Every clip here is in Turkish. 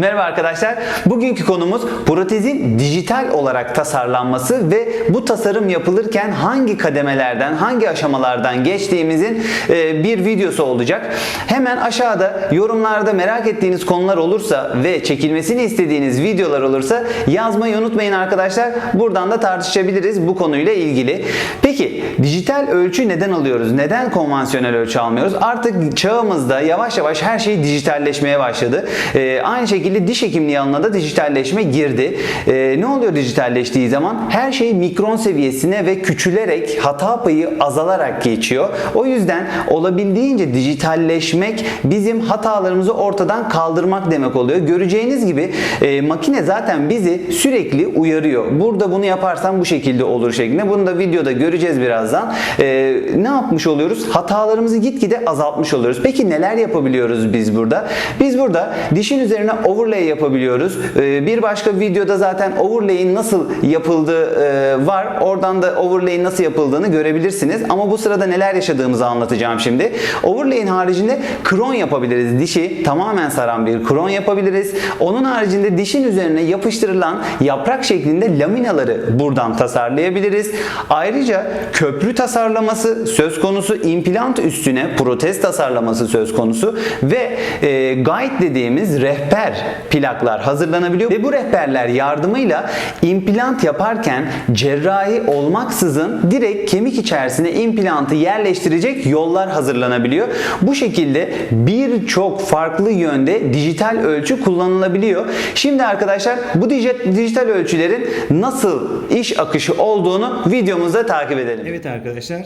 Merhaba arkadaşlar. Bugünkü konumuz protezin dijital olarak tasarlanması ve bu tasarım yapılırken hangi kademelerden, hangi aşamalardan geçtiğimizin e, bir videosu olacak. Hemen aşağıda yorumlarda merak ettiğiniz konular olursa ve çekilmesini istediğiniz videolar olursa yazmayı unutmayın arkadaşlar. Buradan da tartışabiliriz bu konuyla ilgili. Peki dijital ölçü neden alıyoruz? Neden konvansiyonel ölçü almıyoruz? Artık çağımızda yavaş yavaş her şey dijitalleşmeye başladı. Ee, aynı şekilde diş hekimliği alanına da dijitalleşme girdi. Ee, ne oluyor dijitalleştiği zaman? Her şey mikron seviyesine ve küçülerek hata payı azalarak geçiyor. O yüzden olabildiğince dijitalleşmek bizim hatalarımızı ortadan kaldırmak demek oluyor. Göreceğiniz gibi e, makine zaten bizi sürekli uyarıyor. Burada bunu yaparsan bu şekilde olur şeklinde. Bunu da videoda göreceğiz birazdan. E, ne yapmış oluyoruz? Hatalarımızı gitgide azaltmış oluyoruz. Peki neler yapabiliyoruz biz burada? Biz burada dişin üzerine overlay yapabiliyoruz. E, bir başka videoda zaten overlay'in nasıl yapıldığı e, var. Oradan da overlay'in nasıl yapıldığını görebilirsiniz. Ama bu sırada neler yaşadığımızı anlatacağım şimdi. Overlay'in haricinde kron yapabiliriz. Dişi tamamen saran bir kron yapabiliriz. Onun haricinde dişin üzerine yapıştırılan yaprak şeklinde laminaları buradan tasarlayabiliriz. Ayrıca köprü tasarlaması söz konusu, implant üstüne protez tasarlaması söz konusu ve e, guide dediğimiz rehber plaklar hazırlanabiliyor ve bu rehberler yardımıyla implant yaparken cerrahi olmaksızın direkt kemik içerisine implantı yerleştirecek yollar hazırlanabiliyor. Bu şekilde birçok farklı yönde dijital ölçü kullanılabiliyor. Şimdi arkadaşlar bu dij- dijital ölçülerin nasıl iş akışı olduğunu videomuzda takip edelim. Evet arkadaşlar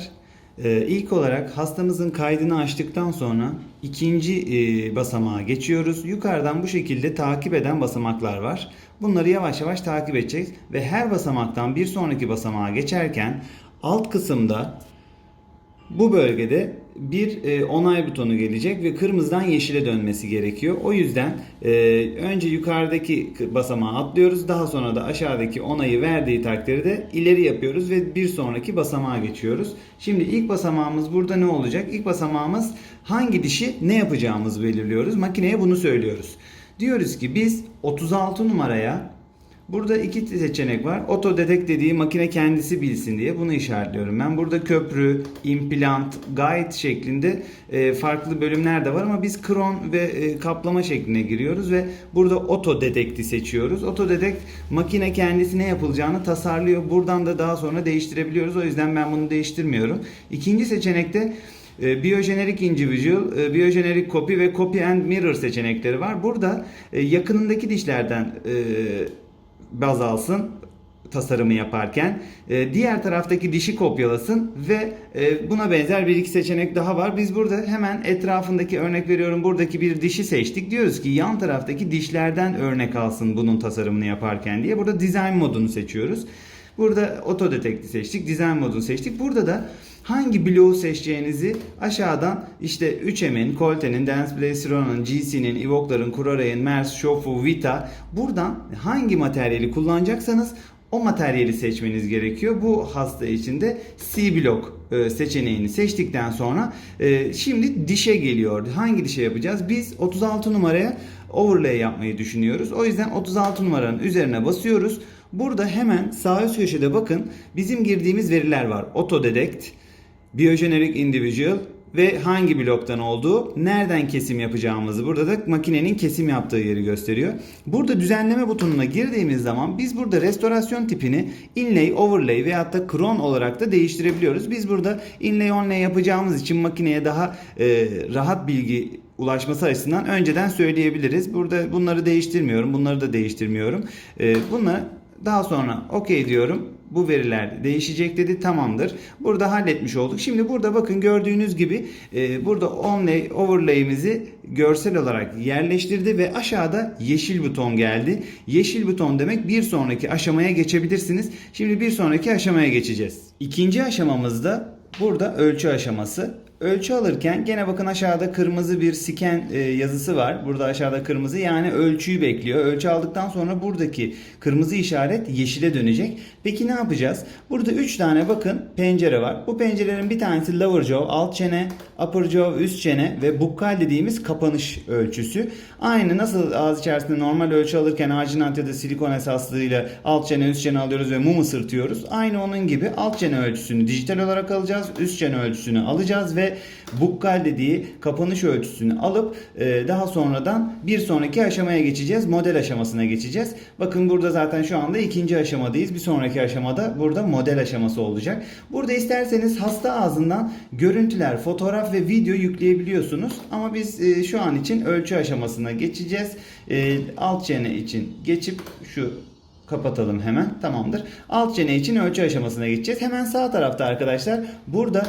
e, ilk olarak hastamızın kaydını açtıktan sonra ikinci e, basamağa geçiyoruz. Yukarıdan bu şekilde takip eden basamaklar var. Bunları yavaş yavaş takip edeceğiz ve her basamaktan bir sonraki basamağa geçerken alt kısımda bu bölgede bir e, onay butonu gelecek ve kırmızıdan yeşile dönmesi gerekiyor. O yüzden e, önce yukarıdaki basamağa atlıyoruz. Daha sonra da aşağıdaki onayı verdiği takdirde ileri yapıyoruz ve bir sonraki basamağa geçiyoruz. Şimdi ilk basamağımız burada ne olacak? İlk basamağımız hangi dişi ne yapacağımızı belirliyoruz. Makineye bunu söylüyoruz. Diyoruz ki biz 36 numaraya Burada iki seçenek var. Auto detect dediği makine kendisi bilsin diye bunu işaretliyorum. Ben burada köprü, implant, guide şeklinde e, farklı bölümler de var ama biz kron ve e, kaplama şekline giriyoruz ve burada auto detect'i seçiyoruz. Auto detect makine kendisi ne yapılacağını tasarlıyor. Buradan da daha sonra değiştirebiliyoruz. O yüzden ben bunu değiştirmiyorum. İkinci seçenekte e, Biogeneric Individual, Biogeneric Copy ve Copy and Mirror seçenekleri var. Burada yakınındaki dişlerden baz alsın tasarımı yaparken e, diğer taraftaki dişi kopyalasın ve e, buna benzer bir iki seçenek daha var. Biz burada hemen etrafındaki örnek veriyorum buradaki bir dişi seçtik. Diyoruz ki yan taraftaki dişlerden örnek alsın bunun tasarımını yaparken diye. Burada design modunu seçiyoruz. Burada auto detect'i seçtik. Design modunu seçtik. Burada da hangi bloğu seçeceğinizi aşağıdan işte 3M'in, Colte'nin, Dentsply Sirona'nın, GC'nin, Evoque'ların, Curaray'ın, Mers, Shofu, Vita buradan hangi materyali kullanacaksanız o materyali seçmeniz gerekiyor. Bu hasta için de C blok e, seçeneğini seçtikten sonra e, şimdi dişe geliyor. Hangi dişe yapacağız? Biz 36 numaraya overlay yapmayı düşünüyoruz. O yüzden 36 numaranın üzerine basıyoruz. Burada hemen sağ üst köşede bakın bizim girdiğimiz veriler var. Autodetect, Biogeneric Individual ve hangi bloktan olduğu, nereden kesim yapacağımızı burada da makinenin kesim yaptığı yeri gösteriyor. Burada düzenleme butonuna girdiğimiz zaman biz burada restorasyon tipini inlay, overlay veyahut da kron olarak da değiştirebiliyoruz. Biz burada inlay, onlay yapacağımız için makineye daha e, rahat bilgi ulaşması açısından önceden söyleyebiliriz. Burada bunları değiştirmiyorum, bunları da değiştirmiyorum. E, bunları daha sonra okey diyorum. Bu veriler değişecek dedi. Tamamdır. Burada halletmiş olduk. Şimdi burada bakın gördüğünüz gibi e, burada onlay overlay'imizi görsel olarak yerleştirdi ve aşağıda yeşil buton geldi. Yeşil buton demek bir sonraki aşamaya geçebilirsiniz. Şimdi bir sonraki aşamaya geçeceğiz. İkinci aşamamızda burada ölçü aşaması. Ölçü alırken gene bakın aşağıda kırmızı bir scan e, yazısı var. Burada aşağıda kırmızı yani ölçüyü bekliyor. Ölçü aldıktan sonra buradaki kırmızı işaret yeşile dönecek. Peki ne yapacağız? Burada 3 tane bakın pencere var. Bu pencerelerin bir tanesi lower jaw, alt çene, upper jaw, üst çene ve bukkal dediğimiz kapanış ölçüsü. Aynı nasıl ağız içerisinde normal ölçü alırken ajinat ya da silikon esaslığıyla alt çene, üst çene alıyoruz ve mum ısırtıyoruz. Aynı onun gibi alt çene ölçüsünü dijital olarak alacağız. Üst çene ölçüsünü alacağız ve bukkal dediği kapanış ölçüsünü alıp e, daha sonradan bir sonraki aşamaya geçeceğiz. Model aşamasına geçeceğiz. Bakın burada zaten şu anda ikinci aşamadayız. Bir sonraki aşamada burada model aşaması olacak. Burada isterseniz hasta ağzından görüntüler, fotoğraf ve video yükleyebiliyorsunuz. Ama biz e, şu an için ölçü aşamasına geçeceğiz. E, alt çene için geçip şu kapatalım hemen. Tamamdır. Alt çene için ölçü aşamasına geçeceğiz. Hemen sağ tarafta arkadaşlar burada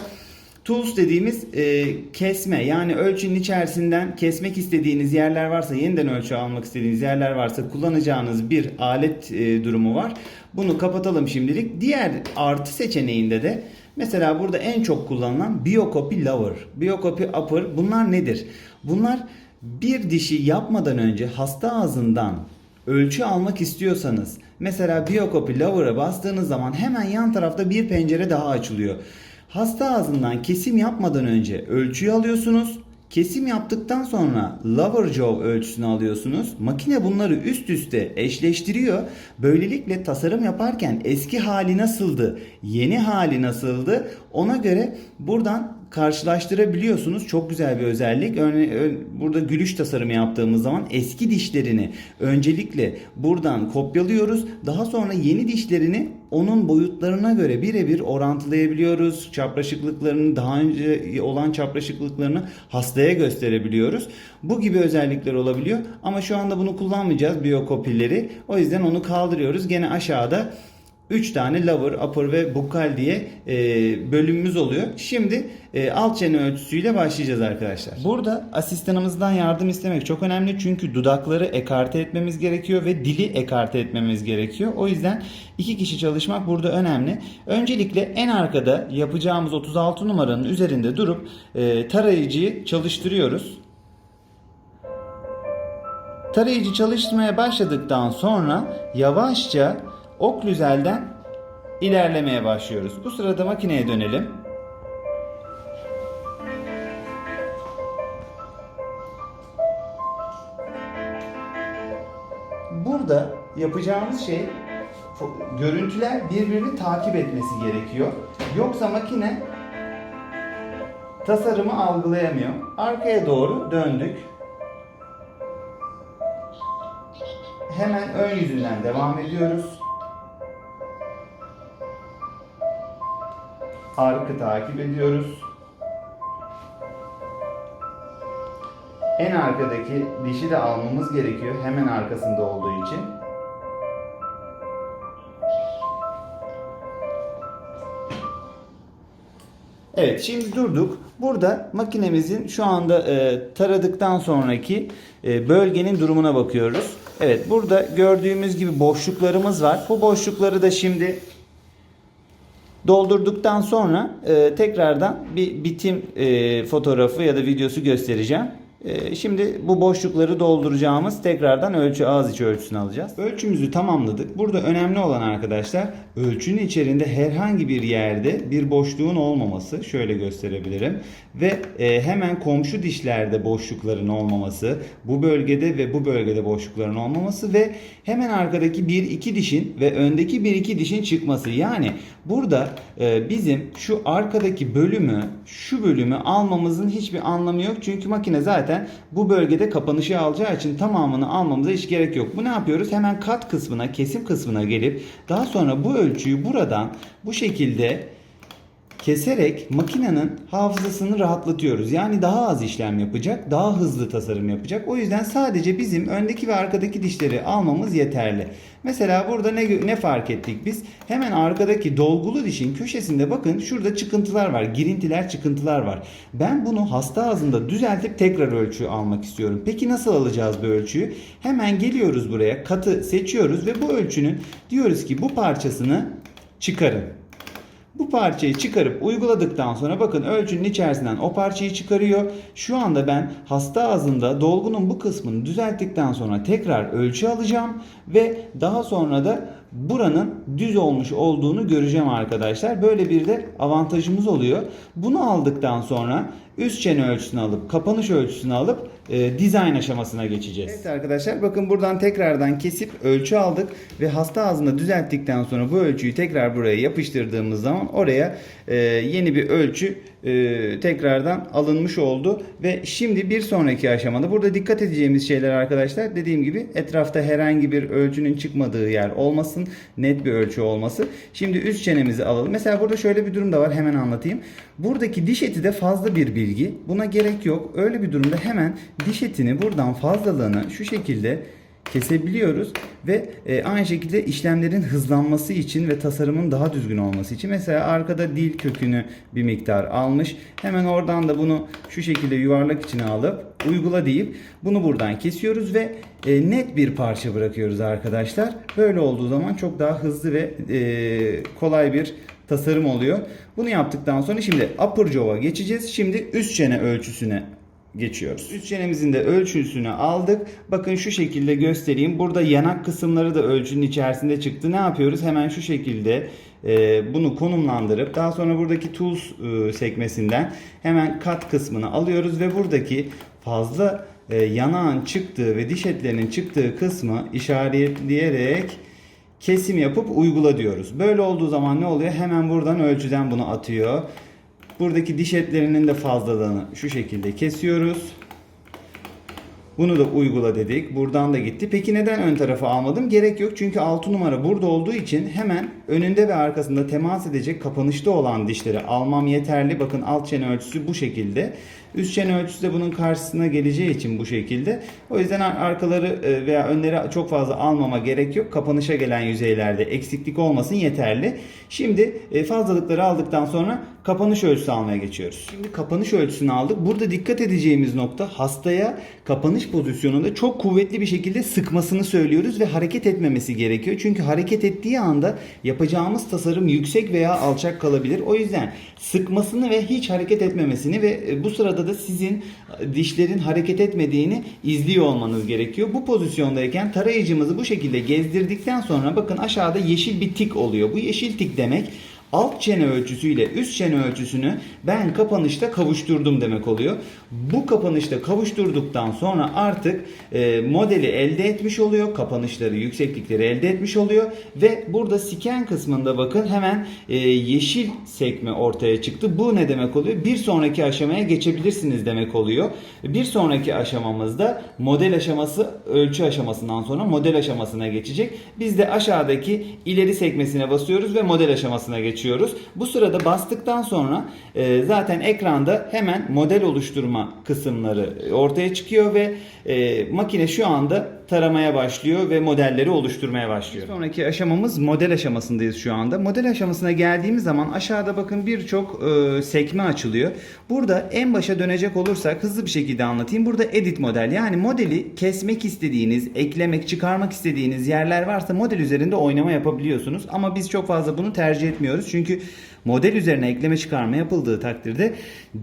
Tools dediğimiz e, kesme yani ölçünün içerisinden kesmek istediğiniz yerler varsa yeniden ölçü almak istediğiniz yerler varsa kullanacağınız bir alet e, durumu var. Bunu kapatalım şimdilik. Diğer artı seçeneğinde de mesela burada en çok kullanılan Biocopy Lower, Biocopy Upper bunlar nedir? Bunlar bir dişi yapmadan önce hasta ağzından ölçü almak istiyorsanız mesela Biocopy Lower'a bastığınız zaman hemen yan tarafta bir pencere daha açılıyor. Hasta ağzından kesim yapmadan önce ölçüyü alıyorsunuz. Kesim yaptıktan sonra lower jaw ölçüsünü alıyorsunuz. Makine bunları üst üste eşleştiriyor. Böylelikle tasarım yaparken eski hali nasıldı, yeni hali nasıldı ona göre buradan karşılaştırabiliyorsunuz. Çok güzel bir özellik. Örne- ö- burada gülüş tasarımı yaptığımız zaman eski dişlerini öncelikle buradan kopyalıyoruz. Daha sonra yeni dişlerini onun boyutlarına göre birebir orantılayabiliyoruz. Çapraşıklıklarını daha önce olan çapraşıklıklarını hastaya gösterebiliyoruz. Bu gibi özellikler olabiliyor. Ama şu anda bunu kullanmayacağız biyokopileri. O yüzden onu kaldırıyoruz. Gene aşağıda 3 tane lower, upper ve bukkal diye e, bölümümüz oluyor. Şimdi e, alt çene ölçüsüyle başlayacağız arkadaşlar. Burada asistanımızdan yardım istemek çok önemli. Çünkü dudakları ekarte etmemiz gerekiyor ve dili ekarte etmemiz gerekiyor. O yüzden iki kişi çalışmak burada önemli. Öncelikle en arkada yapacağımız 36 numaranın üzerinde durup e, tarayıcıyı çalıştırıyoruz. Tarayıcı çalışmaya başladıktan sonra yavaşça oklüzelden ilerlemeye başlıyoruz. Bu sırada makineye dönelim. Burada yapacağımız şey görüntüler birbirini takip etmesi gerekiyor. Yoksa makine tasarımı algılayamıyor. Arkaya doğru döndük. Hemen ön yüzünden devam ediyoruz. Arka takip ediyoruz. En arkadaki dişi de almamız gerekiyor. Hemen arkasında olduğu için. Evet şimdi durduk. Burada makinemizin şu anda e, taradıktan sonraki e, bölgenin durumuna bakıyoruz. Evet burada gördüğümüz gibi boşluklarımız var. Bu boşlukları da şimdi doldurduktan sonra e, tekrardan bir bitim e, fotoğrafı ya da videosu göstereceğim. E, şimdi bu boşlukları dolduracağımız tekrardan ölçü ağız içi ölçüsünü alacağız. Ölçümüzü tamamladık. Burada önemli olan arkadaşlar ölçünün içerisinde herhangi bir yerde bir boşluğun olmaması. Şöyle gösterebilirim. Ve e, hemen komşu dişlerde boşlukların olmaması. Bu bölgede ve bu bölgede boşlukların olmaması ve hemen arkadaki bir iki dişin ve öndeki bir iki dişin çıkması. Yani burada e, bizim şu arkadaki bölümü, şu bölümü almamızın hiçbir anlamı yok. Çünkü makine zaten bu bölgede kapanışı alacağı için tamamını almamıza hiç gerek yok. Bu ne yapıyoruz? Hemen kat kısmına, kesim kısmına gelip daha sonra bu ölçüyü buradan bu şekilde keserek makinenin hafızasını rahatlatıyoruz. Yani daha az işlem yapacak, daha hızlı tasarım yapacak. O yüzden sadece bizim öndeki ve arkadaki dişleri almamız yeterli. Mesela burada ne ne fark ettik biz? Hemen arkadaki dolgulu dişin köşesinde bakın şurada çıkıntılar var. Girintiler, çıkıntılar var. Ben bunu hasta ağzında düzeltip tekrar ölçü almak istiyorum. Peki nasıl alacağız bu ölçüyü? Hemen geliyoruz buraya, katı seçiyoruz ve bu ölçünün diyoruz ki bu parçasını çıkarın. Bu parçayı çıkarıp uyguladıktan sonra bakın ölçünün içerisinden o parçayı çıkarıyor. Şu anda ben hasta ağzında dolgunun bu kısmını düzelttikten sonra tekrar ölçü alacağım ve daha sonra da buranın düz olmuş olduğunu göreceğim arkadaşlar. Böyle bir de avantajımız oluyor. Bunu aldıktan sonra üst çene ölçüsünü alıp kapanış ölçüsünü alıp e, dizayn aşamasına geçeceğiz. Evet arkadaşlar bakın buradan tekrardan kesip ölçü aldık ve hasta ağzında düzelttikten sonra bu ölçüyü tekrar buraya yapıştırdığımız zaman oraya e, yeni bir ölçü e, tekrardan alınmış oldu ve şimdi bir sonraki aşamada burada dikkat edeceğimiz şeyler arkadaşlar dediğim gibi etrafta herhangi bir ölçünün çıkmadığı yer olmasın net bir ölçü olması. Şimdi üst çenemizi alalım. Mesela burada şöyle bir durum da var hemen anlatayım. Buradaki diş eti de fazla bir bilgi. Buna gerek yok. Öyle bir durumda hemen diş etini buradan fazlalığını şu şekilde kesebiliyoruz ve e, aynı şekilde işlemlerin hızlanması için ve tasarımın daha düzgün olması için. Mesela arkada dil kökünü bir miktar almış. Hemen oradan da bunu şu şekilde yuvarlak içine alıp uygula deyip bunu buradan kesiyoruz ve e, net bir parça bırakıyoruz arkadaşlar. Böyle olduğu zaman çok daha hızlı ve e, kolay bir tasarım oluyor. Bunu yaptıktan sonra şimdi upper jaw'a geçeceğiz. Şimdi üst çene ölçüsüne geçiyoruz. Üst çenemizin de ölçüsünü aldık. Bakın şu şekilde göstereyim. Burada yanak kısımları da ölçünün içerisinde çıktı. Ne yapıyoruz? Hemen şu şekilde e, bunu konumlandırıp daha sonra buradaki tools e, sekmesinden hemen kat kısmını alıyoruz ve buradaki fazla e, yanağın çıktığı ve diş etlerinin çıktığı kısmı işaretleyerek kesim yapıp uygula diyoruz. Böyle olduğu zaman ne oluyor? Hemen buradan ölçüden bunu atıyor. Buradaki diş etlerinin de fazlalığını şu şekilde kesiyoruz. Bunu da uygula dedik. Buradan da gitti. Peki neden ön tarafa almadım? Gerek yok. Çünkü 6 numara burada olduğu için hemen önünde ve arkasında temas edecek kapanışta olan dişleri almam yeterli. Bakın alt çene ölçüsü bu şekilde. Üst çene ölçüsü de bunun karşısına geleceği için bu şekilde. O yüzden ar- arkaları e, veya önleri çok fazla almama gerek yok. Kapanışa gelen yüzeylerde eksiklik olmasın yeterli. Şimdi e, fazlalıkları aldıktan sonra kapanış ölçüsü almaya geçiyoruz. Şimdi kapanış ölçüsünü aldık. Burada dikkat edeceğimiz nokta hastaya kapanış pozisyonunda çok kuvvetli bir şekilde sıkmasını söylüyoruz ve hareket etmemesi gerekiyor. Çünkü hareket ettiği anda yapacağımız tasarım yüksek veya alçak kalabilir. O yüzden sıkmasını ve hiç hareket etmemesini ve e, bu sırada da sizin e, dişlerin hareket etmediğini izliyor olmanız gerekiyor. Bu pozisyondayken tarayıcımızı bu şekilde gezdirdikten sonra bakın aşağıda yeşil bir tik oluyor. Bu yeşil tik demek alt çene ölçüsüyle üst çene ölçüsünü ben kapanışta kavuşturdum demek oluyor. Bu kapanışta kavuşturduktan sonra artık e, modeli elde etmiş oluyor. Kapanışları, yükseklikleri elde etmiş oluyor. Ve burada scan kısmında bakın hemen e, yeşil sekme ortaya çıktı. Bu ne demek oluyor? Bir sonraki aşamaya geçebilirsiniz demek oluyor. Bir sonraki aşamamızda model aşaması ölçü aşamasından sonra model aşamasına geçecek. Biz de aşağıdaki ileri sekmesine basıyoruz ve model aşamasına geçiyoruz. Bu sırada bastıktan sonra e, zaten ekranda hemen model oluşturma kısımları ortaya çıkıyor ve e, makine şu anda taramaya başlıyor ve modelleri oluşturmaya başlıyor. Bir sonraki aşamamız model aşamasındayız şu anda. Model aşamasına geldiğimiz zaman aşağıda bakın birçok e, sekme açılıyor. Burada en başa dönecek olursak hızlı bir şekilde anlatayım. Burada edit model yani modeli kesmek istediğiniz, eklemek, çıkarmak istediğiniz yerler varsa model üzerinde oynama yapabiliyorsunuz. Ama biz çok fazla bunu tercih etmiyoruz. Çünkü model üzerine ekleme çıkarma yapıldığı takdirde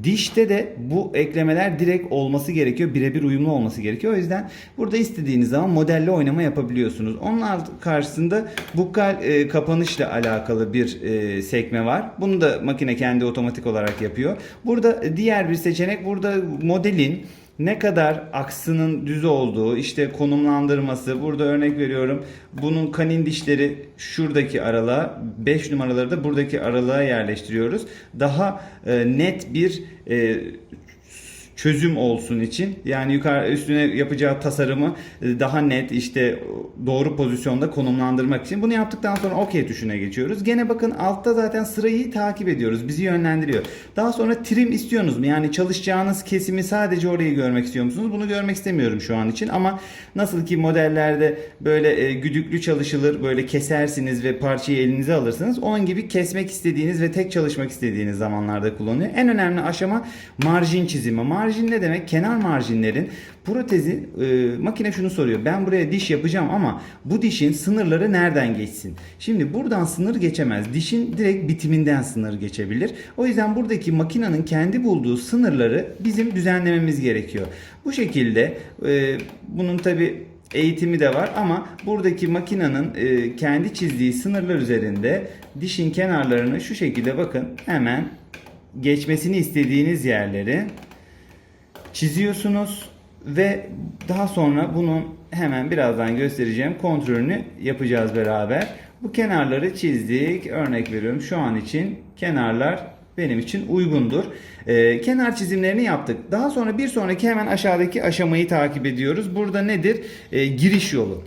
dişte de bu eklemeler direkt olması gerekiyor. Birebir uyumlu olması gerekiyor. O yüzden burada istediğiniz zaman modelle oynama yapabiliyorsunuz. Onun karşısında bukal e, kapanışla alakalı bir e, sekme var. Bunu da makine kendi otomatik olarak yapıyor. Burada diğer bir seçenek burada modelin ne kadar aksının düz olduğu, işte konumlandırması, burada örnek veriyorum. Bunun kanin dişleri şuradaki aralığa, 5 numaraları da buradaki aralığa yerleştiriyoruz. Daha e, net bir e, çözüm olsun için yani yukarı üstüne yapacağı tasarımı e, daha net işte doğru pozisyonda konumlandırmak için bunu yaptıktan sonra OK tuşuna geçiyoruz. Gene bakın altta zaten sırayı takip ediyoruz. Bizi yönlendiriyor. Daha sonra trim istiyorsunuz mu? Yani çalışacağınız kesimi sadece orayı görmek istiyor musunuz? Bunu görmek istemiyorum şu an için ama nasıl ki modellerde böyle e, güdüklü çalışılır, böyle kesersiniz ve parçayı elinize alırsınız. Onun gibi kesmek istediğiniz ve tek çalışmak istediğiniz zamanlarda kullanılıyor. En önemli aşama marjin çizimi. Marjin ne demek? Kenar marjinlerin protezi e, makine şunu soruyor. Ben buraya diş yapacağım ama bu dişin sınırları nereden geçsin? Şimdi buradan sınır geçemez. Dişin direkt bitiminden sınır geçebilir. O yüzden buradaki makinenin kendi bulduğu sınırları bizim düzenlememiz gerekiyor. Bu şekilde e, bunun tabi eğitimi de var ama buradaki makinenin e, kendi çizdiği sınırlar üzerinde dişin kenarlarını şu şekilde bakın hemen geçmesini istediğiniz yerleri çiziyorsunuz ve daha sonra bunun hemen birazdan göstereceğim kontrolünü yapacağız beraber. Bu kenarları çizdik. Örnek veriyorum şu an için kenarlar benim için uygundur. Ee, kenar çizimlerini yaptık. Daha sonra bir sonraki hemen aşağıdaki aşamayı takip ediyoruz. Burada nedir? Ee, giriş yolu.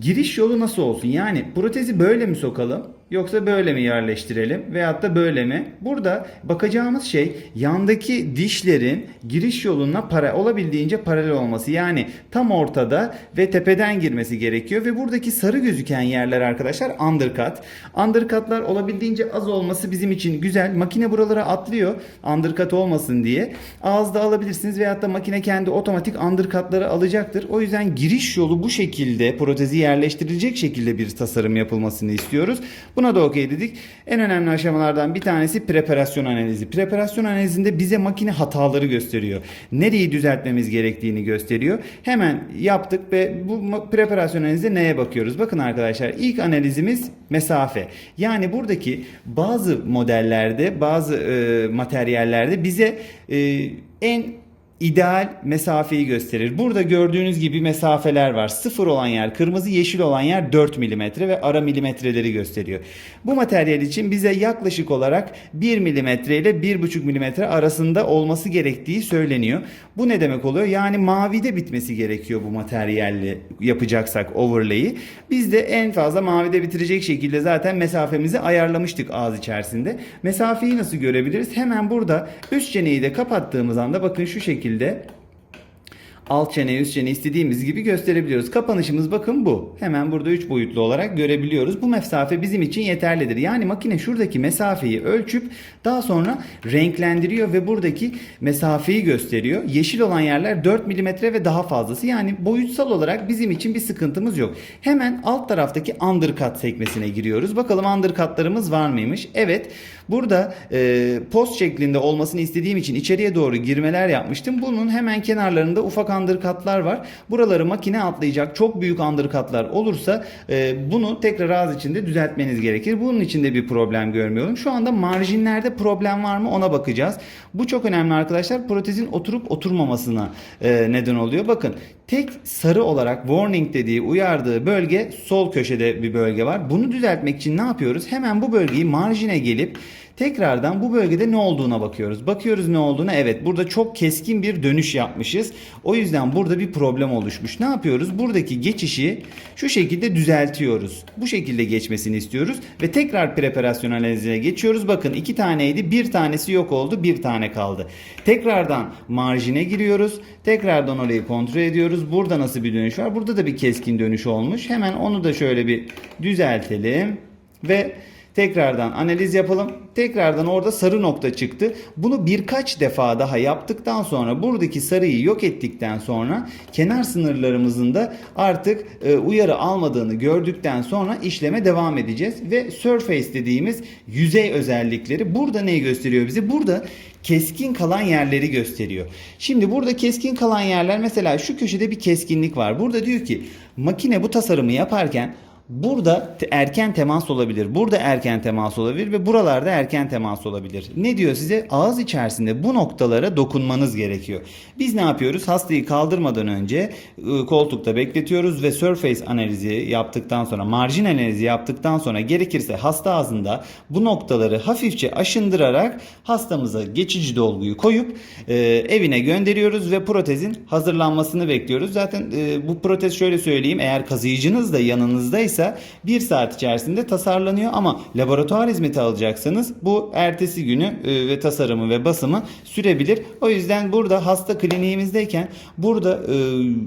Giriş yolu nasıl olsun? Yani protezi böyle mi sokalım? Yoksa böyle mi yerleştirelim? Veyahut da böyle mi? Burada bakacağımız şey yandaki dişlerin giriş yoluna para olabildiğince paralel olması. Yani tam ortada ve tepeden girmesi gerekiyor. Ve buradaki sarı gözüken yerler arkadaşlar undercut. Undercutlar olabildiğince az olması bizim için güzel. Makine buralara atlıyor undercut olmasın diye. Ağızda alabilirsiniz veyahut da makine kendi otomatik undercutları alacaktır. O yüzden giriş yolu bu şekilde protezi yerleştirilecek şekilde bir tasarım yapılmasını istiyoruz. Buna da okey dedik. En önemli aşamalardan bir tanesi preparasyon analizi. Preparasyon analizinde bize makine hataları gösteriyor. Nereyi düzeltmemiz gerektiğini gösteriyor. Hemen yaptık ve bu preparasyon analizinde neye bakıyoruz? Bakın arkadaşlar ilk analizimiz mesafe. Yani buradaki bazı modellerde, bazı e, materyallerde bize e, en ideal mesafeyi gösterir. Burada gördüğünüz gibi mesafeler var. Sıfır olan yer kırmızı, yeşil olan yer 4 mm ve ara milimetreleri gösteriyor. Bu materyal için bize yaklaşık olarak 1 mm ile 1,5 mm arasında olması gerektiği söyleniyor. Bu ne demek oluyor? Yani mavide bitmesi gerekiyor bu materyalle yapacaksak overlay'i. Biz de en fazla mavide bitirecek şekilde zaten mesafemizi ayarlamıştık ağız içerisinde. Mesafeyi nasıl görebiliriz? Hemen burada üst çeneyi de kapattığımız anda bakın şu şekilde alt çene üst çene istediğimiz gibi gösterebiliyoruz. Kapanışımız bakın bu. Hemen burada 3 boyutlu olarak görebiliyoruz. Bu mesafe bizim için yeterlidir. Yani makine şuradaki mesafeyi ölçüp daha sonra renklendiriyor ve buradaki mesafeyi gösteriyor. Yeşil olan yerler 4 mm ve daha fazlası. Yani boyutsal olarak bizim için bir sıkıntımız yok. Hemen alt taraftaki undercut sekmesine giriyoruz. Bakalım undercutlarımız var mıymış? Evet. Burada e, post şeklinde olmasını istediğim için içeriye doğru girmeler yapmıştım. Bunun hemen kenarlarında ufak undercutlar var. Buraları makine atlayacak çok büyük undercutlar olursa e, bunu tekrar ağız içinde düzeltmeniz gerekir. Bunun içinde bir problem görmüyorum. Şu anda marjinlerde problem var mı ona bakacağız. Bu çok önemli arkadaşlar. Protezin oturup oturmamasına e, neden oluyor. Bakın tek sarı olarak warning dediği uyardığı bölge sol köşede bir bölge var. Bunu düzeltmek için ne yapıyoruz? Hemen bu bölgeyi marjine gelip Tekrardan bu bölgede ne olduğuna bakıyoruz. Bakıyoruz ne olduğuna. Evet burada çok keskin bir dönüş yapmışız. O yüzden burada bir problem oluşmuş. Ne yapıyoruz? Buradaki geçişi şu şekilde düzeltiyoruz. Bu şekilde geçmesini istiyoruz. Ve tekrar preparasyon analizine geçiyoruz. Bakın iki taneydi. Bir tanesi yok oldu. Bir tane kaldı. Tekrardan marjine giriyoruz. Tekrardan orayı kontrol ediyoruz. Burada nasıl bir dönüş var? Burada da bir keskin dönüş olmuş. Hemen onu da şöyle bir düzeltelim. Ve Tekrardan analiz yapalım. Tekrardan orada sarı nokta çıktı. Bunu birkaç defa daha yaptıktan sonra buradaki sarıyı yok ettikten sonra kenar sınırlarımızın da artık e, uyarı almadığını gördükten sonra işleme devam edeceğiz. Ve surface dediğimiz yüzey özellikleri burada neyi gösteriyor bize? Burada keskin kalan yerleri gösteriyor. Şimdi burada keskin kalan yerler mesela şu köşede bir keskinlik var. Burada diyor ki makine bu tasarımı yaparken Burada erken temas olabilir. Burada erken temas olabilir ve buralarda erken temas olabilir. Ne diyor size? Ağız içerisinde bu noktalara dokunmanız gerekiyor. Biz ne yapıyoruz? Hastayı kaldırmadan önce ı, koltukta bekletiyoruz ve surface analizi yaptıktan sonra, marjin analizi yaptıktan sonra gerekirse hasta ağzında bu noktaları hafifçe aşındırarak hastamıza geçici dolguyu koyup e, evine gönderiyoruz ve protezin hazırlanmasını bekliyoruz. Zaten e, bu protez şöyle söyleyeyim eğer kazıyıcınız da yanınızdaysa ise 1 saat içerisinde tasarlanıyor ama laboratuvar hizmeti alacaksanız bu ertesi günü e, ve tasarımı ve basımı sürebilir. O yüzden burada hasta kliniğimizdeyken burada e,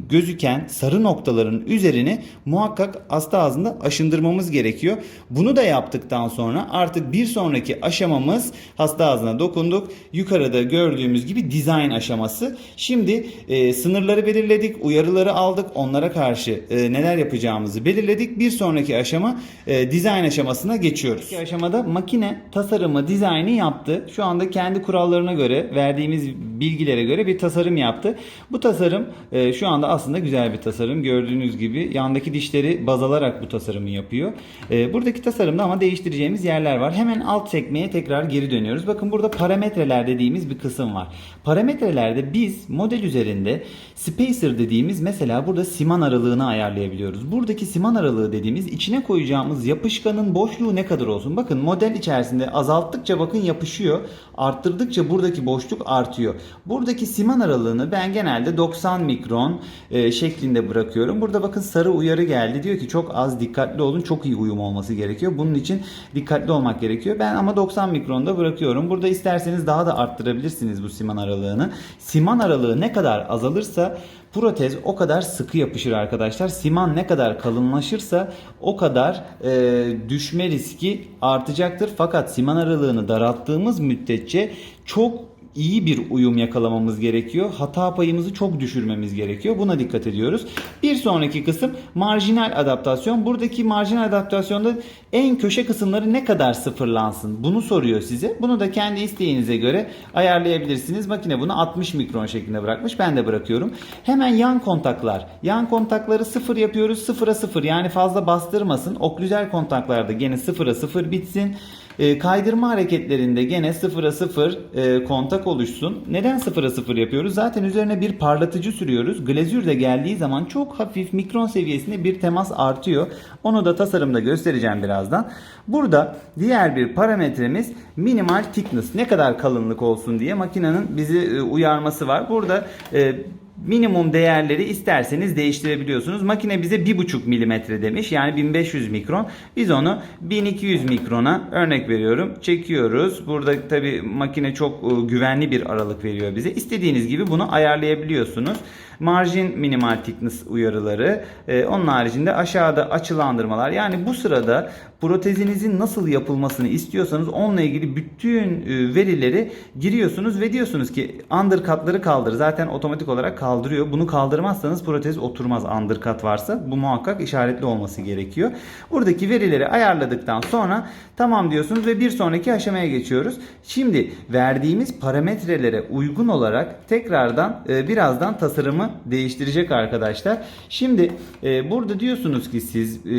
gözüken sarı noktaların üzerini muhakkak hasta ağzında aşındırmamız gerekiyor. Bunu da yaptıktan sonra artık bir sonraki aşamamız hasta ağzına dokunduk. Yukarıda gördüğümüz gibi dizayn aşaması. Şimdi e, sınırları belirledik, uyarıları aldık, onlara karşı e, neler yapacağımızı belirledik. Bir sonraki aşama e, dizayn aşamasına geçiyoruz. İlk aşamada makine tasarımı, dizaynı yaptı. Şu anda kendi kurallarına göre, verdiğimiz bilgilere göre bir tasarım yaptı. Bu tasarım e, şu anda aslında güzel bir tasarım. Gördüğünüz gibi yandaki dişleri baz alarak bu tasarımı yapıyor. E, buradaki tasarımda ama değiştireceğimiz yerler var. Hemen alt sekmeye tekrar geri dönüyoruz. Bakın burada parametreler dediğimiz bir kısım var. Parametrelerde biz model üzerinde spacer dediğimiz mesela burada siman aralığını ayarlayabiliyoruz. Buradaki siman aralığı dediğimiz içine koyacağımız yapışkanın boşluğu ne kadar olsun? Bakın model içerisinde azalttıkça bakın yapışıyor. Arttırdıkça buradaki boşluk artıyor. Buradaki siman aralığını ben genelde 90 mikron e, şeklinde bırakıyorum. Burada bakın sarı uyarı geldi. Diyor ki çok az dikkatli olun. Çok iyi uyum olması gerekiyor. Bunun için dikkatli olmak gerekiyor. Ben ama 90 mikronda bırakıyorum. Burada isterseniz daha da arttırabilirsiniz bu siman aralığını. Siman aralığı ne kadar azalırsa protez o kadar sıkı yapışır arkadaşlar. Siman ne kadar kalınlaşırsa o kadar e, düşme riski artacaktır. Fakat siman aralığını daralttığımız müddetçe çok iyi bir uyum yakalamamız gerekiyor. Hata payımızı çok düşürmemiz gerekiyor. Buna dikkat ediyoruz. Bir sonraki kısım marjinal adaptasyon. Buradaki marjinal adaptasyonda en köşe kısımları ne kadar sıfırlansın? Bunu soruyor size. Bunu da kendi isteğinize göre ayarlayabilirsiniz. Makine bunu 60 mikron şeklinde bırakmış. Ben de bırakıyorum. Hemen yan kontaklar. Yan kontakları sıfır yapıyoruz. Sıfıra sıfır yani fazla bastırmasın. Oklüzel kontaklarda gene sıfıra sıfır bitsin. E, kaydırma hareketlerinde gene 0'a 0 e, kontak oluşsun. Neden 0'a 0 yapıyoruz? Zaten üzerine bir parlatıcı sürüyoruz. Glazür de geldiği zaman çok hafif mikron seviyesinde bir temas artıyor. Onu da tasarımda göstereceğim birazdan. Burada diğer bir parametremiz minimal thickness. Ne kadar kalınlık olsun diye makinenin bizi e, uyarması var. Burada e, minimum değerleri isterseniz değiştirebiliyorsunuz. Makine bize 1,5 milimetre demiş. Yani 1500 mikron. Biz onu 1200 mikrona örnek veriyorum. Çekiyoruz. Burada tabi makine çok e, güvenli bir aralık veriyor bize. İstediğiniz gibi bunu ayarlayabiliyorsunuz. Marjin minimal thickness uyarıları. Ee, onun haricinde aşağıda açılandırmalar. Yani bu sırada protezinizin nasıl yapılmasını istiyorsanız onunla ilgili bütün e, verileri giriyorsunuz ve diyorsunuz ki undercut'ları kaldır. Zaten otomatik olarak kaldırıyor. Bunu kaldırmazsanız protez oturmaz undercut varsa. Bu muhakkak işaretli olması gerekiyor. Buradaki verileri ayarladıktan sonra tamam diyorsunuz ve bir sonraki aşamaya geçiyoruz. Şimdi verdiğimiz parametrelere uygun olarak tekrardan e, birazdan tasarımı değiştirecek arkadaşlar. Şimdi e, burada diyorsunuz ki siz e,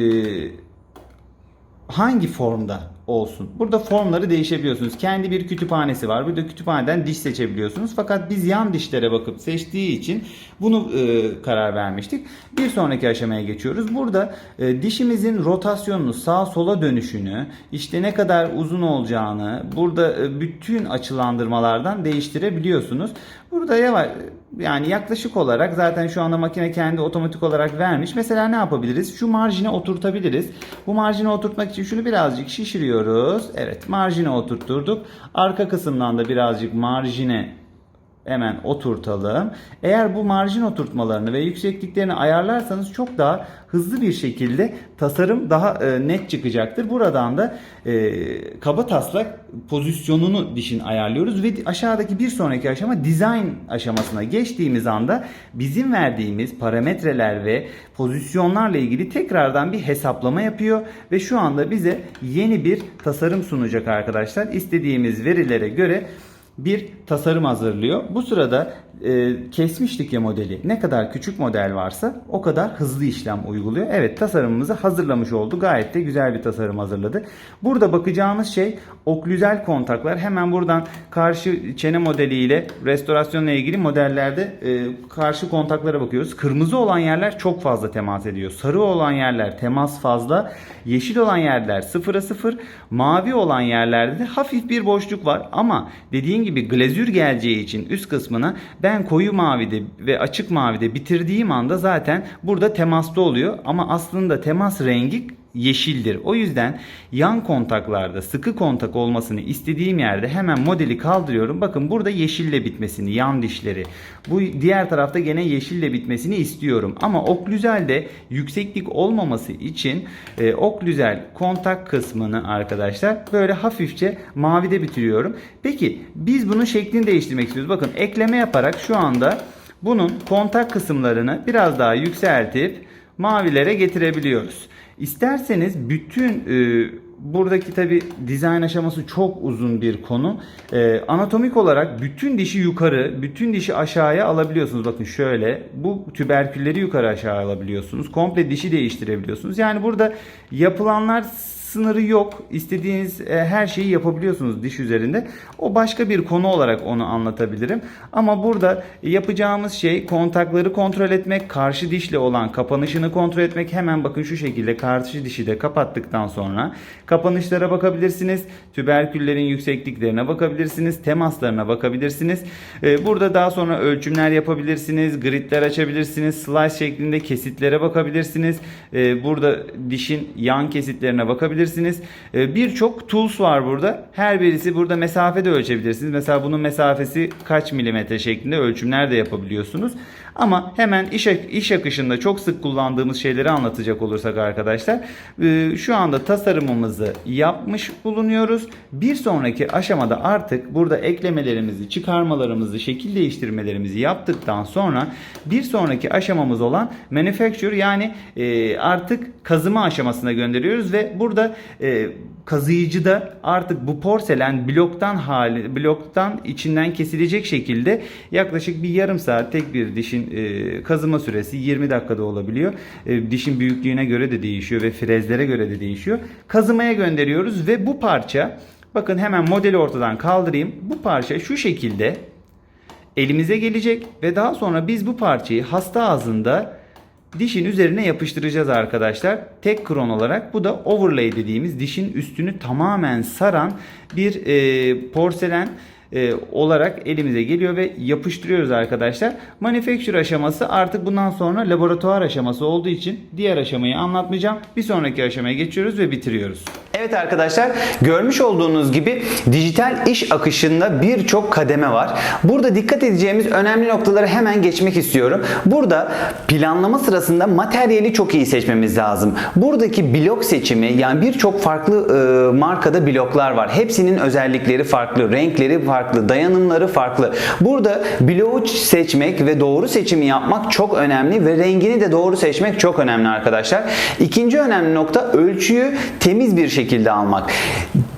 hangi formda olsun. Burada formları değişebiliyorsunuz. Kendi bir kütüphanesi var. Burada kütüphaneden diş seçebiliyorsunuz. Fakat biz yan dişlere bakıp seçtiği için bunu e, karar vermiştik. Bir sonraki aşamaya geçiyoruz. Burada e, dişimizin rotasyonunu, sağ sola dönüşünü, işte ne kadar uzun olacağını, burada e, bütün açılandırmalardan değiştirebiliyorsunuz. Burada yavaş yani yaklaşık olarak zaten şu anda makine kendi otomatik olarak vermiş. Mesela ne yapabiliriz? Şu marjine oturtabiliriz. Bu marjine oturtmak için şunu birazcık şişiriyoruz. Evet marjine oturtturduk. Arka kısımdan da birazcık marjine hemen oturtalım. Eğer bu marjin oturtmalarını ve yüksekliklerini ayarlarsanız çok daha hızlı bir şekilde tasarım daha e, net çıkacaktır. Buradan da e, kaba taslak pozisyonunu dişin ayarlıyoruz ve aşağıdaki bir sonraki aşama design aşamasına geçtiğimiz anda bizim verdiğimiz parametreler ve pozisyonlarla ilgili tekrardan bir hesaplama yapıyor ve şu anda bize yeni bir tasarım sunacak arkadaşlar. İstediğimiz verilere göre bir tasarım hazırlıyor. Bu sırada e, kesmiştik ya modeli. Ne kadar küçük model varsa o kadar hızlı işlem uyguluyor. Evet tasarımımızı hazırlamış oldu. Gayet de güzel bir tasarım hazırladı. Burada bakacağımız şey oklüzel kontaklar. Hemen buradan karşı çene modeliyle restorasyonla ilgili modellerde e, karşı kontaklara bakıyoruz. Kırmızı olan yerler çok fazla temas ediyor. Sarı olan yerler temas fazla. Yeşil olan yerler sıfıra sıfır. Mavi olan yerlerde de hafif bir boşluk var. Ama gibi glazür geleceği için üst kısmına ben koyu mavide ve açık mavide bitirdiğim anda zaten burada temasta oluyor. Ama aslında temas rengi yeşildir. O yüzden yan kontaklarda sıkı kontak olmasını istediğim yerde hemen modeli kaldırıyorum. Bakın burada yeşille bitmesini, yan dişleri. Bu diğer tarafta gene yeşille bitmesini istiyorum. Ama oklüzelde yükseklik olmaması için e, oklüzel kontak kısmını arkadaşlar böyle hafifçe mavide bitiriyorum. Peki biz bunun şeklini değiştirmek istiyoruz. Bakın ekleme yaparak şu anda bunun kontak kısımlarını biraz daha yükseltip mavilere getirebiliyoruz. İsterseniz bütün e, buradaki tabi dizayn aşaması çok uzun bir konu. E, anatomik olarak bütün dişi yukarı, bütün dişi aşağıya alabiliyorsunuz. Bakın şöyle bu tüberkülleri yukarı aşağı alabiliyorsunuz. Komple dişi değiştirebiliyorsunuz. Yani burada yapılanlar sınırı yok. İstediğiniz e, her şeyi yapabiliyorsunuz diş üzerinde. O başka bir konu olarak onu anlatabilirim. Ama burada yapacağımız şey kontakları kontrol etmek, karşı dişle olan kapanışını kontrol etmek. Hemen bakın şu şekilde karşı dişi de kapattıktan sonra kapanışlara bakabilirsiniz. Tüberküllerin yüksekliklerine bakabilirsiniz. Temaslarına bakabilirsiniz. E, Burada daha sonra ölçümler yapabilirsiniz. Gridler açabilirsiniz. Slice şeklinde kesitlere bakabilirsiniz. E, Burada dişin yan kesitlerine bakabilirsiniz. E, Birçok tools var burada. Her birisi burada mesafe de ölçebilirsiniz. Mesela bunun mesafesi kaç milimetre şeklinde ölçümler de yapabiliyorsunuz. Ama hemen iş, iş akışında çok sık kullandığımız şeyleri anlatacak olursak arkadaşlar. Şu anda tasarımımızı yapmış bulunuyoruz. Bir sonraki aşamada artık burada eklemelerimizi, çıkarmalarımızı, şekil değiştirmelerimizi yaptıktan sonra bir sonraki aşamamız olan manufacture yani artık kazıma aşamasına gönderiyoruz ve burada e, kazıyıcıda artık bu porselen bloktan hali bloktan içinden kesilecek şekilde yaklaşık bir yarım saat tek bir dişin e, kazıma süresi 20 dakikada olabiliyor. E, dişin büyüklüğüne göre de değişiyor ve frezlere göre de değişiyor. Kazımaya gönderiyoruz ve bu parça bakın hemen modeli ortadan kaldırayım. Bu parça şu şekilde elimize gelecek ve daha sonra biz bu parçayı hasta ağzında dişin üzerine yapıştıracağız arkadaşlar. Tek kron olarak bu da overlay dediğimiz dişin üstünü tamamen saran bir e, porselen e, olarak elimize geliyor ve yapıştırıyoruz arkadaşlar. Manufacture aşaması artık bundan sonra laboratuvar aşaması olduğu için diğer aşamayı anlatmayacağım. Bir sonraki aşamaya geçiyoruz ve bitiriyoruz. Evet arkadaşlar görmüş olduğunuz gibi dijital iş akışında birçok kademe var. Burada dikkat edeceğimiz önemli noktaları hemen geçmek istiyorum. Burada planlama sırasında materyali çok iyi seçmemiz lazım. Buradaki blok seçimi yani birçok farklı e, markada bloklar var. Hepsinin özellikleri farklı, renkleri farklı, dayanımları farklı. Burada bloğu seçmek ve doğru seçimi yapmak çok önemli ve rengini de doğru seçmek çok önemli arkadaşlar. İkinci önemli nokta ölçüyü temiz bir şekilde almak.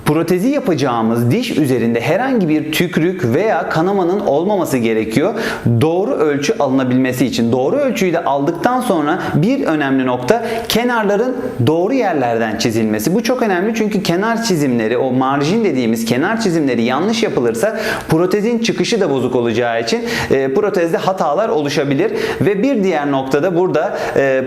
Protezi yapacağımız diş üzerinde herhangi bir tükrük veya kanamanın olmaması gerekiyor. Doğru ölçü alınabilmesi için. Doğru ölçüyü de aldıktan sonra bir önemli nokta kenarların doğru yerlerden çizilmesi. Bu çok önemli çünkü kenar çizimleri, o marjin dediğimiz kenar çizimleri yanlış yapılırsa protezin çıkışı da bozuk olacağı için e, protezde hatalar oluşabilir. Ve bir diğer noktada burada e,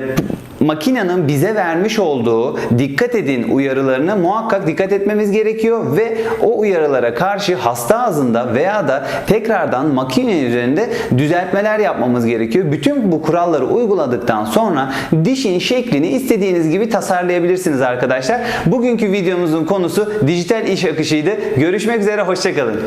makinenin bize vermiş olduğu dikkat edin uyarılarına muhakkak dikkat etmemiz gerekiyor ve o uyarılara karşı hasta ağzında veya da tekrardan makine üzerinde düzeltmeler yapmamız gerekiyor. Bütün bu kuralları uyguladıktan sonra dişin şeklini istediğiniz gibi tasarlayabilirsiniz arkadaşlar. Bugünkü videomuzun konusu dijital iş akışıydı. Görüşmek üzere hoşçakalın.